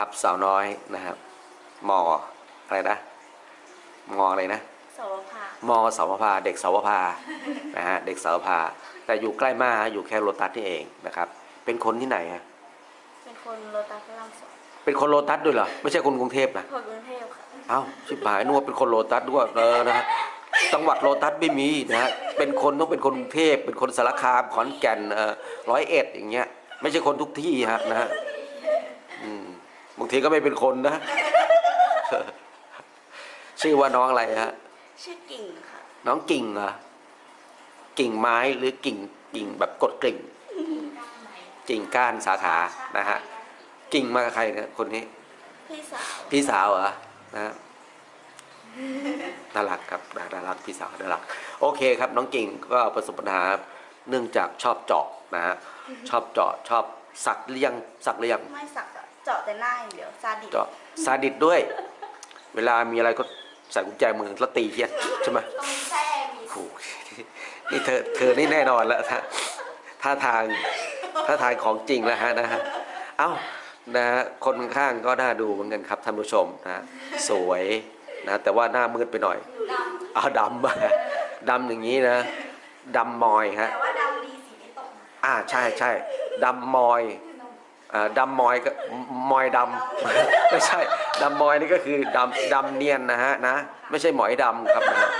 ครับสาวน้อยนะครับมออะไรนะมออะไรนะโสภามอสาวภาเด็กสาวภานะฮะเด็กสาวภาแต่อยู่ใกล้มากฮะอยู่แค่โลตัสนี่เองนะครับ เป็นคนที่ไหนฮะเป็นคนโลตัสพระรามสองเป็นคนโลตัสด้วยเหรอไม่ใช่คนกรุงเทพนะคนกรุงเทพค่ะเอ้าชิบหายนึกว่าเป็นคนโลตัสด้วยเออนะฮะจังหวัดโลตัสไม่มีนะฮะเป็นคนต้องเป็นคนกรุงเทพเป็นคนสารคามขอนแก่นเอ่อร้อยเอ็ดอย่างเงี้ย ไม่ใช่คนทุกที่ฮะนะฮะอืม บางทีก็ไม่เป็นคนนะ ชื่อว่าน้องอะไรฮะ ชื่อกิ่งค่ะ น้องกิ่งเหรอ กิ่งไม้หรือกิ่งกิ่งแบบกดกิ่ง กิ่งก้านสาขา นะฮะ กิ่งมากับใครเนี่ยคนนี้ พี่สาว พี่สาวเหรอนะฮะน่ารักครับน่ารักพี่สาวน่ารัก โอเคครับ น้องกิ่งก็ประสบปัญหาเนื่องจากชอบเจาะนะฮะชอบเจาะชอบสักเลี้ยงสักเลี้ยงไม่สักอะเจาะแต่หน้าอย่างเดียวซาดิสเจาะซาดิสด้วย เวลามีอะไรก็ใส่กุญแจมือแล้วตีเทียนใช่ไหมต้องมีแท้มีโอ้โหนี่เธอเธอนี่แน่นอนแล้วท่าท่าทางท่าทางของจริงแล้วฮะนะฮะเอ้านะฮะคนข้างก็น่าดูเหมือนกันครับท่านผู้ชมนะฮะสวยนะแต่ว่าหน้ามืดไปหน่อยเอาดำมาดำอย่างนี้นะดำมอยฮะแต่ว่าดำดีสีไม่ตกอ่าใช่ใช่ดำมอยอ่า ดำมอยก็มอยดำไม่ใช่ดำมอยนี่ก็คือดำดำเนียนนะฮะนะไม่ใช่หมอยดำครับนะฮะ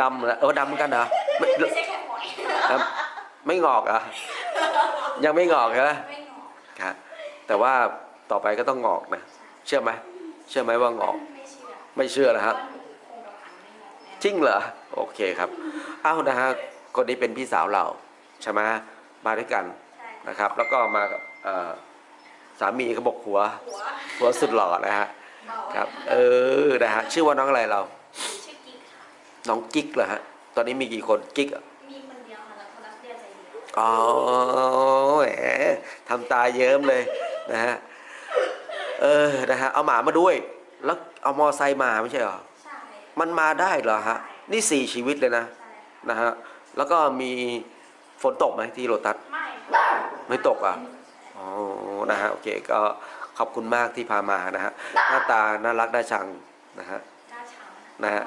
ดำเหรอเออดำเหมือนกันเหรอไม่ไม่ใช่แค่หมอยครับไม่งอกเหรอะยังไม่งอกใช่ไหมไม่งอครับแต่ว่าต่อไปก็ต้องงอกนะเชื่อไหมเชื่อไหมว่างอก ไม่เชื่อไม่เชื่อนะครับว่าหนูคงกระพันไม่งอแน่จริงเหรอโอเคครับเอ้านะฮะคนนี้เป็นพี่สาวเราใช่ไหมมาด้วยกันใช่นะครับ แล้วก็มากับเอ่อ สามีเขาบอกหัวหัว หัวสุดหล่อนะฮะเบาครับเออนะฮะชื่อว่าน้องอะไรเรา ชื่อกิ๊กค่ะน้องกิ๊กเหรอฮะตอนนี้มีกี่คนกิ๊กเหรอมีคนเดียวค่ะแล้วคนรักเดียวใจเดียวอ๋อแหมทำตาเยิ้มเลยนะฮะเออนะฮะเอาหมามาด้วย แล้วเอามอไซค์มาไม่ใช่เหรอใช่มันมาได้เหรอฮะนี่สี่ชีวิตเลยนะใช่นะฮะแล้วก็มีฝนตกไหมที่โรตัสไม่ไม่ตกอะอ๋อ นะฮะโอเคก็ขอบคุณมากที่พามานะฮะหน้าตาน่ารักน่าชังนะฮะจ้าช้างนะฮะ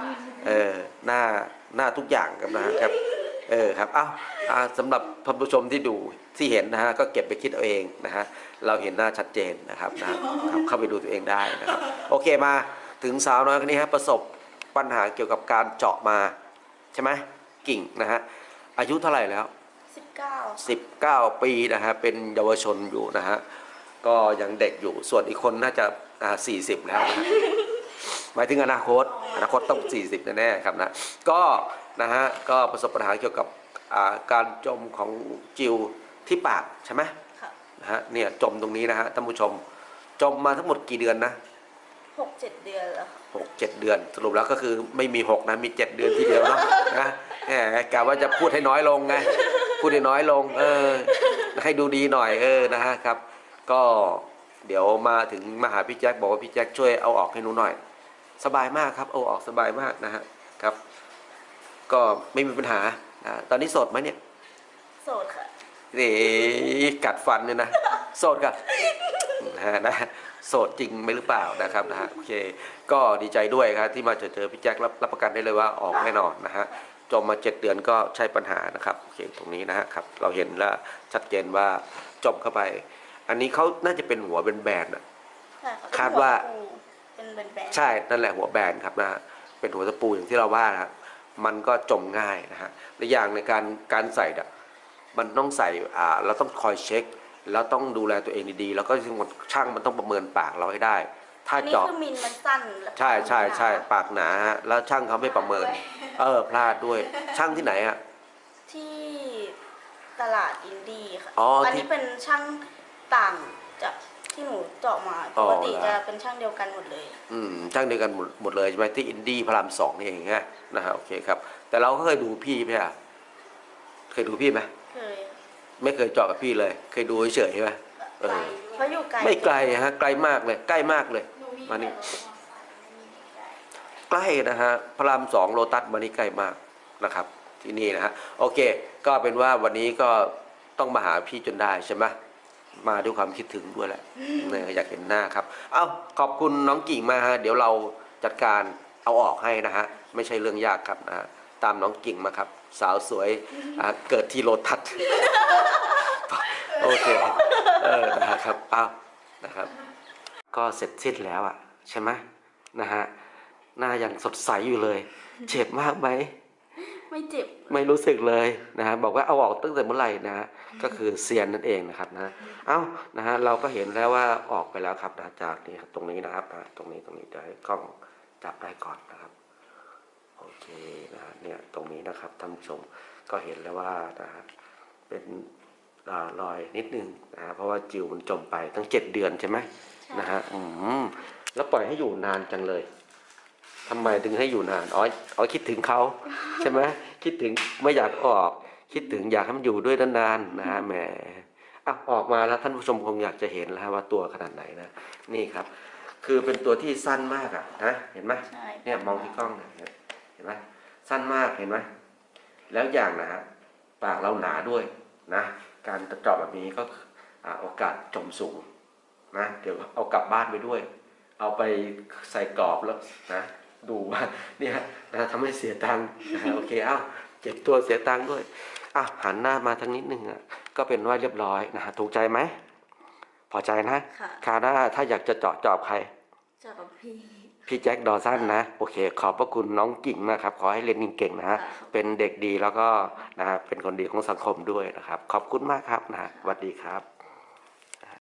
เออหน้าหน้าทุกอย่างครับนะฮะครับเออครับอ้าวอ่าสำหรับท่านผู้ชมที่ดูที่เห็นนะฮะก็เก็บไปคิดเอาเองนะฮะเราเห็นหน้าชัดเจนนะครับนะครับเข้าไปดูตัวเองได้นะครับโอเคมาถึงสาวน้อยคนนี้ฮะประสบปัญหาเกี่ยวกับการเจาะมาใช่ไหมกิ่งนะฮะอายุเท่าไหร่แล้วสิบ เก้า19 ปีนะฮะเป็นเยาวชนอยู่นะฮะก็ยังเด็กอยู่ส่วนอีกคนน่าจะอ่า40 แล้วนะฮะหมายถึงอนาคตอนาคตต้อง 40 แน่ๆครับนะก็นะฮะก็ประสบปัญหาเกี่ยวกับอ่าการจมของจิวที่ปากใช่ไหมค่ะนะฮะเนี่ยจมตรงนี้นะฮะท่านผู้ชมจมมาทั้งหมดกี่เดือนนะหกเจ็ดเดือนแล้วค่ะหกเจ็ดเดือน สรุปแล้วก็คือไม่มีหกนะ มีเจ็ดเดือนทีเดียวเนาะนะแหมกะว่าจะพูดให้น้อยลงไง พูดให้น้อยลง เออ ให้ดูดีหน่อยเออนะฮะครับ ก็เดี๋ยวมาถึงมาหาพี่แจ็คบอกว่าพี่แจ็คช่วยเอาออกให้หนูหน่อย สบายมากครับ เอาออกสบายมากนะฮะครับ ก็ไม่มีปัญหาอ่าตอนนี้โสดไหมเนี่ยโสดค่ะนี่กัดฟันเนี่ยนะโสดกันนะฮะนะโสดจริงไหมหรือเปล่านะครับนะฮะโอเค ก็ดีใจด้วยครับที่มาเจอเจอพี่แจ็ครับรับประกันได้เลยว่าออกแน่นอนนะฮะ จมมาเจ็ดเดือนก็ใช่ปัญหานะครับโอเคตรงนี้นะฮะครับเราเห็นแล้วชัดเจนว่าจมเข้าไป อันนี้เขาน่าจะเป็นหัวเป็นแบนๆอะใช่ค่ะคาดว่าเป็นแบนๆใช่นั่นแหละหัวแบนครับนะฮะเป็นหัวตะปูอย่างที่เราว่านะฮะมันก็จมง่ายนะฮะและอย่างในการการใส่เนี่ยมันต้องใส่อ่าเราต้องคอยเช็ค แล้วต้องดูแลตัวเองดีๆแล้วก็ที่สำคัญช่างมันต้องประเมินปากเราให้ได้ ถ้าอันนี้เจาะคือมินมันสั้นแล้วใช่ใช่ใช่ปากหนาฮะแล้วช่างเขาไม่ประเมิน เออพลาดด้วย ช่างที่ไหนอะ ที่ตลาดอินดี้ค่ะอ๋ออันนี้เป็นช่างต่างจากที่หนูเจาะมาอ๋ปอกติเหรอจะเป็นช่างเดียวกันหมดเลย อืมช่างเดียวกันหมดหมดเลยใช่ไหมที่อินดี้พระรามสองนี่เองฮะนะฮะโอเคครับ แต่เราก็เคยดูพี่ไหมอะเคยดูพี่ไหมเคยไม่เคยเจาะกับพี่เลย เคยดูเฉยๆใช่ไหมเออ เพราะอยู่ไกลไม่ไกลฮะไกลมากเลย ใกล้มากเลย มานี่ ใกล้นะฮะพระรามสองโลตัสมานี่ใกล้มากนะครับ ที่นี่นะฮะโอเค ก็เป็นว่าวันนี้ก็ต้องมาหาพี่จนได้ใช่ไหมมาด้วยความคิดถึงด้วยแหละเนี่ยอยากเห็นหน้าครับ เอาขอบคุณน้องกิ่งมาฮะเดี๋ยวเราจัดการเอาออกให้นะฮะไม่ใช่เรื่องยากครับนะฮะตามน้องกิ่งมาครับ สาวสวยอ่าเกิดที่โลทัศโอเคเออนะครับเอานะครับ ก็เสร็จสิ้นแล้วอะใช่ไหมนะฮะ หน้ายังสดใสอยู่เลย เจ็บมากไหมไม่เจ็บ ไม่รู้สึกเลยนะฮะบอกว่าเอาออกตั้งแต่เมื่อไหร่นะฮะก็คือเซียนนั่นเองนะครับนะเอ้านะฮะเราก็เห็นแล้วว่าออกไปแล้วครับนะจากนี่ครับตรงนี้นะครับอะตรงนี้ตรงนี้จะให้กล้องจับได้ก่อนนะครับโอเคนะฮะเนี่ยตรงนี้นะครับท่านผู้ชมก็เห็นแล้วว่านะฮะเป็นอ่ารอยนิดนึงนะฮะเพราะว่าจิวมันจมไปตั้งเจ็ดเดือนใช่ไหมนะฮะอืมแล้วปล่อยให้อยู่นานจังเลย ทำไมถึงให้อยู่นานอ๋ออ๋อคิดถึงเขาใช่ไหมคิดถึงไม่อยากออก คิดถึงอยากให้มันอยู่ด้วยนานๆนะฮะแหมอะออกมาแล้วท่านผู้ชมคงอยากจะเห็นแล้วฮะว่าตัวขนาดไหนนะนี่ครับ คือเป็นตัวที่สั้นมากอะนะเห็นไหมใช่เนี่ยมองที่กล้องเนี่ยเห็นไหมสั้นมากเห็นไหมแล้วอย่างนะฮะปากเราหนาด้วยนะการเจาะแบบนี้ก็อ่าโอกาสจมสูงนะเดี๋ยวเอากลับบ้านไปด้วย เอาไปใส่กรอบแล้วนะ ดูว่าเนี่ยนะทำให้เสียตังค์นะโอเคเอ้าเจ็บตัวเสียตังค์ด้วยอะหันหน้ามาทางนิดนึงอะก็เป็นว่าเรียบร้อยนะฮะถูกใจไหมพอใจนะค่ะคราวหน้าถ้าอยากจะเจาะจอบใครเจากกับพี่พี่แจ็คดอสันนะโอเค ขอบพระคุณน้องกิ่งมากครับ ขอให้เรียนเก่งๆนะฮะค่ะเป็นเด็กดีแล้วก็นะฮะเป็นคนดีของสังคมด้วยนะครับ ขอบคุณมากครับนะฮะสวัสดีครับ